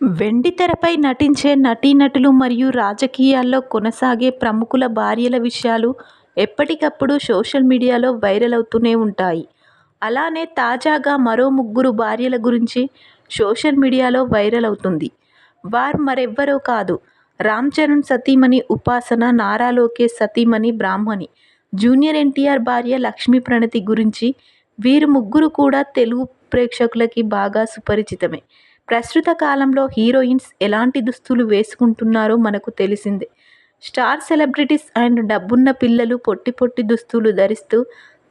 వెండితెరపై నటించే నటీనటులు మరియు రాజకీయాల్లో కొనసాగే ప్రముఖుల భార్యల విషయాలు ఎప్పటికప్పుడు సోషల్ మీడియాలో వైరల్ అవుతూనే ఉంటాయి. అలానే తాజాగా మరో ముగ్గురు భార్యల గురించి సోషల్ మీడియాలో వైరల్ అవుతుంది. వారు మరెవ్వరో కాదు రామ్ చరణ్ సతీమణి ఉపాసన, నారా లోకేష్ సతీమణి బ్రాహ్మణి, జూనియర్ ఎన్టీఆర్ భార్య లక్ష్మీ ప్రణతి గురించి. వీరు ముగ్గురు కూడా తెలుగు ప్రేక్షకులకి బాగా సుపరిచితమే. ప్రస్తుత కాలంలో హీరోయిన్స్ ఎలాంటి దుస్తులు వేసుకుంటున్నారో మనకు తెలిసిందే. స్టార్ సెలబ్రిటీస్ అండ్ డబ్బున్న పిల్లలు పొట్టి పొట్టి దుస్తులు ధరిస్తూ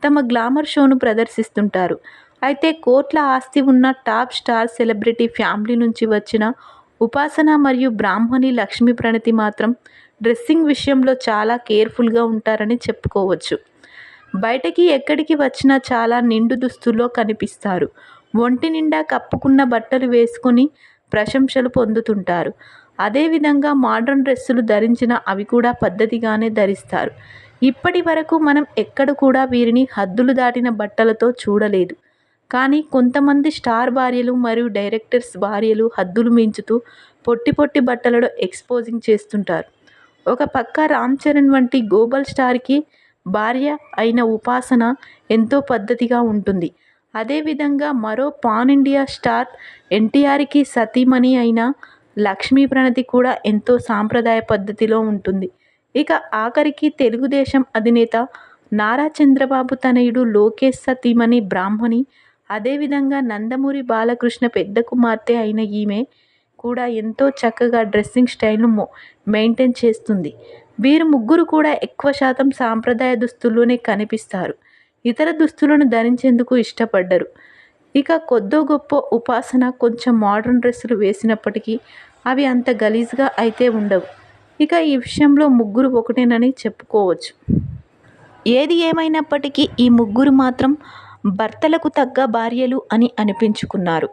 తమ గ్లామర్ షోను ప్రదర్శిస్తుంటారు. అయితే కోట్ల ఆస్తి ఉన్న టాప్ స్టార్ సెలబ్రిటీ ఫ్యామిలీ నుంచి వచ్చిన ఉపాసన మరియు బ్రాహ్మణి లక్ష్మీప్రణతి మాత్రం డ్రెస్సింగ్ విషయంలో చాలా కేర్ఫుల్గా ఉంటారని చెప్పుకోవచ్చు. బయటకి ఎక్కడికి వచ్చినా చాలా నిండు దుస్తుల్లో కనిపిస్తారు. ఒంటి నిండా కప్పుకున్న బట్టలు వేసుకుని ప్రశంసలు పొందుతుంటారు. అదేవిధంగా మోడర్న్ మోడ్రన్ డ్రెస్సులు ధరించిన అవి కూడా పద్ధతిగానే ధరిస్తారు. ఇప్పటి వరకు మనం ఎక్కడ కూడా వీరిని హద్దులు దాటిన బట్టలతో చూడలేదు. కానీ కొంతమంది స్టార్ భార్యలు మరియు డైరెక్టర్స్ భార్యలు హద్దులు మించుతూ పొట్టి పొట్టి బట్టలలో ఎక్స్పోజింగ్ చేస్తుంటారు. ఒక పక్క రామ్ చరణ్ వంటి గ్లోబల్ స్టార్కి భార్య అయిన ఉపాసన ఎంతో పద్ధతిగా ఉంటుంది. అదేవిధంగా మరో పాన్ ఇండియా స్టార్ ఎన్టీఆర్కి సతీమణి అయిన లక్ష్మీ ప్రణతి కూడా ఎంతో సాంప్రదాయ పద్ధతిలో ఉంటుంది. ఇక ఆఖరికి తెలుగుదేశం అధినేత నారా చంద్రబాబు తనయుడు లోకేష్ సతీమణి బ్రాహ్మణి. అదేవిధంగా నందమూరి బాలకృష్ణ పెద్ద కుమార్తె అయిన ఈమె కూడా ఎంతో చక్కగా డ్రెస్సింగ్ స్టైల్ను మెయింటైన్ చేస్తుంది. వీరు ముగ్గురు కూడా ఎక్కువ శాతం సాంప్రదాయ దుస్తుల్లోనే కనిపిస్తారు. ఇతర దుస్తులను ధరించేందుకు ఇష్టపడ్డరు ఇక కొద్దో గొప్ప ఉపాసన కొంచెం మోడర్న్ డ్రెస్సులు వేసినప్పటికీ అవి అంత గలీజ్గా అయితే ఉండవు. ఇక ఈ విషయంలో ముగ్గురు ఒకటేనని చెప్పుకోవచ్చు. ఏది ఏమైనప్పటికీ ఈ ముగ్గురు మాత్రం భర్తలకు తగ్గ భార్యలు అని అనిపించుకున్నారు.